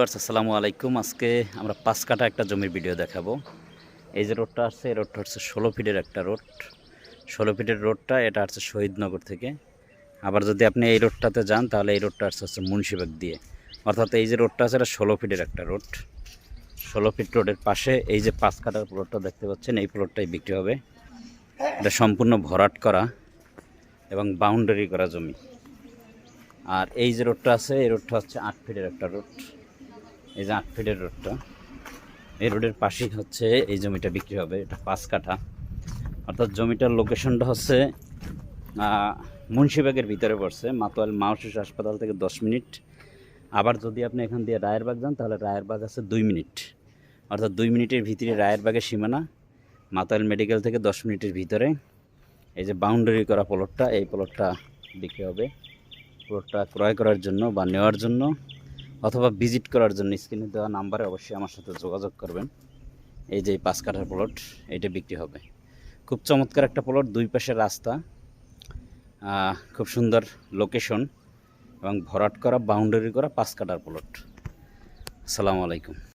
Viewers, আসসালামু আলাইকুম। আজকে আমরা পাঁচ কাটা একটা জমির ভিডিও দেখাবো। এই যে রোডটা আসছে এই রোডটা হচ্ছে ষোলো ফিটের একটা রোড। ষোলো ফিটের রোডটা এটা আসছে শহীদনগর থেকে। আবার যদি আপনি এই রোডটাতে যান তাহলে এই রোডটা আসছে হচ্ছে মুন্সিবাগ দিয়ে। অর্থাৎ এই যে রোডটা আছে এটা ষোলো ফিটের একটা রোড। ষোলো ফিট রোডের পাশে এই যে পাঁচ কাটার প্লটটা দেখতে পাচ্ছেন এই প্লটটাই বিক্রি হবে। এটা সম্পূর্ণ ভরাট করা এবং বাউন্ডারি করা জমি। আর এই যে রোডটা আছে এই রোডটা হচ্ছে আট ফিটের একটা রোড। এই যে আট ফিটের রোডটা, এই রোডের পাশেই হচ্ছে এই জমিটা বিক্রি হবে, এটা পাঁচ কাঠা। অর্থাৎ জমিটার লোকেশনটা হচ্ছে মুন্সিবাগের ভিতরে পড়ছে, মাতোয়াল মাউশিস হাসপাতাল থেকে দশ মিনিট। আবার যদি আপনি এখান দিয়ে রায়েরবাগ যান, তাহলে রায়েরবাগ আছে দুই মিনিট। অর্থাৎ দুই মিনিটের ভিতরে রায়েরবাগের সীমানা, মাতোয়াল মেডিকেল থেকে দশ মিনিটের ভিতরে। এই যে বাউন্ডারি করা প্লটটা এই প্লটটা বিক্রি হবে। প্লটটা ক্রয় করার জন্য বা নেওয়ার জন্য। অথবা ভিজিট করার জন্য স্ক্রিনে দেওয়া নাম্বারে অবশ্যই আমার সাথে যোগাযোগ করবেন। এই যে পাঁচ কাঠার প্লট এটা বিক্রি হবে। খুব চমৎকার একটা প্লট দুই পাশে রাস্তা। খুব সুন্দর লোকেশন এবং ভরাট করা বাউন্ডারি করা পাঁচ কাটার প্লট আসসালামু আলাইকুম।